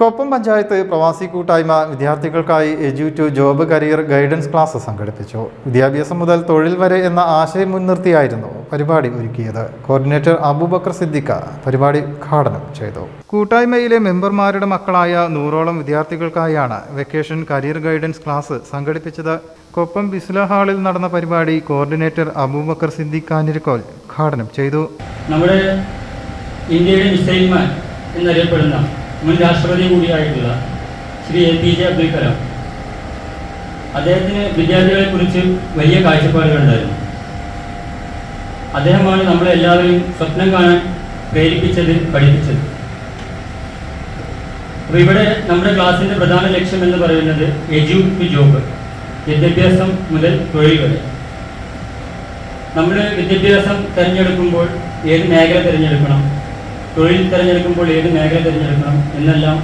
കൊപ്പം പഞ്ചായത്ത് പ്രവാസി കൂട്ടായ്മ വിദ്യാർത്ഥികൾക്കായി edu to job career guidance class സംഘടിപ്പിച്ചു. വിദ്യാഭ്യാസം മുതൽ തൊഴിൽ വരെ എന്ന ആശയം മുൻനിർത്തിയായിരുന്നു പരിപാടി ഒരുക്കിയത്. കോർഡിനേറ്റർ അബൂബക്കർ സിദ്ദിഖ പരിപാടി ഉദ്ഘാടനം ചെയ്തു. കൂട്ടായ്മയിലെ മെമ്പർമാരുടെ മക്കളായ നൂറോളം വിദ്യാർത്ഥികൾക്കായാണ് വെക്കേഷൻ കരിയർ ഗൈഡൻസ് ക്ലാസ് സംഘടിപ്പിച്ചത്. കൊപ്പം ബിസ്ല ഹാളിൽ നടന്ന പരിപാടി കോർഡിനേറ്റർ അബൂബക്കർ സിദ്ദിഖ് കാഞ്ഞിരക്കോൽ ഉദ്ഘാടനം ചെയ്തു. നമ്മുടെ ഇന്ത്യയുടെ മിസൈൽമാൻ എന്നറിയപ്പെടുന്ന മുൻ രാഷ്ട്രപതി കൂടിയായിട്ടുള്ള Shri A P J Abdul Kalam. അദ്ദേഹത്തിന് വിദ്യാർത്ഥികളെ കുറിച്ച് വലിയ കാഴ്ചപ്പാടുകളുണ്ടായിരുന്നു അദ്ദേഹമാണ് നമ്മളെ എല്ലാവരെയും സ്വപ്നം കാണാൻ പ്രേരിപ്പിച്ചത് പഠിപ്പിച്ചത്. അപ്പോൾ ഇവിടെ നമ്മുടെ ക്ലാസ്സിന്റെ പ്രധാന ലക്ഷ്യം എന്ന് പറയുന്നത് എജു ജോബ് വിദ്യാഭ്യാസം മുതൽ തൊഴിൽ വരെ. നമ്മൾ വിദ്യാഭ്യാസം തിരഞ്ഞെടുക്കുമ്പോൾ ഏത് മേഖല തിരഞ്ഞെടുക്കണം? തൊഴിൽ തിരഞ്ഞെടുക്കുമ്പോൾ ഏത് മേഖല തിരഞ്ഞെടുക്കണം എന്നെല്ലാം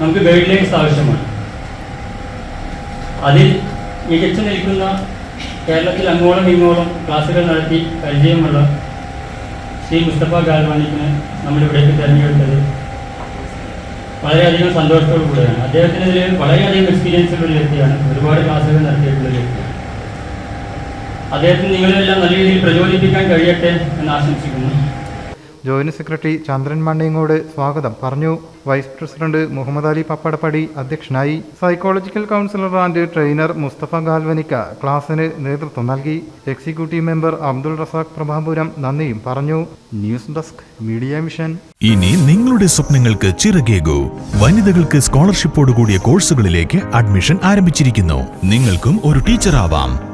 നമുക്ക് ഗൈഡ് ലൈൻസ് ആവശ്യമാണ് അതിൽ മികച്ചു നിൽക്കുന്ന കേരളത്തിൽ അങ്ങോളം ഇങ്ങോളം ക്ലാസ്സുകൾ നടത്തി പരിചയമുള്ള ശ്രീ മുസ്തഫ ഗാൽവാനിക്കിനെ നമ്മളിവിടേക്ക് തിരഞ്ഞെടുത്തത് വളരെയധികം സന്തോഷത്തോടു കൂടെയാണ്. അദ്ദേഹത്തിനെതിരെ വളരെയധികം എക്സ്പീരിയൻസ് ഉള്ള വ്യക്തിയാണ്. ഒരുപാട് ക്ലാസ്സുകൾ നടത്തിയിട്ടുള്ള വ്യക്തിയാണ്. അദ്ദേഹത്തിന് നിങ്ങളെല്ലാം നല്ല രീതിയിൽ പ്രചോദിപ്പിക്കാൻ കഴിയട്ടെ എന്ന് ആശംസിക്കുന്നു. ജോയിന്റ് സെക്രട്ടറി ചന്ദ്രൻ മണ്ണിങ്ങോട് സ്വാഗതം. പറഞ്ഞു വൈസ് പ്രസിഡന്റ് മുഹമ്മദ് അലി പപ്പടപ്പടി അധ്യക്ഷനായി. Psychological counsellor and trainer Mustafa ഗാൽവനിക്ക ക്ലാസിന് നേതൃത്വം നൽകി. എക്സിക്യൂട്ടീവ് മെമ്പർ അബ്ദുൾ റസാഖ് പ്രഭാപുരം നന്ദിയും പറഞ്ഞു. News desk media mission. ഇനി നിങ്ങളുടെ സ്വപ്നങ്ങൾക്ക് ചിറകേകൂ. വനിതകൾക്ക് സ്കോളർഷിപ്പോടുകൂടിയ കോഴ്സുകളിലേക്ക് അഡ്മിഷൻ ആരംഭിച്ചിരിക്കുന്നു. നിങ്ങൾക്കും ഒരു ടീച്ചർ ആവാം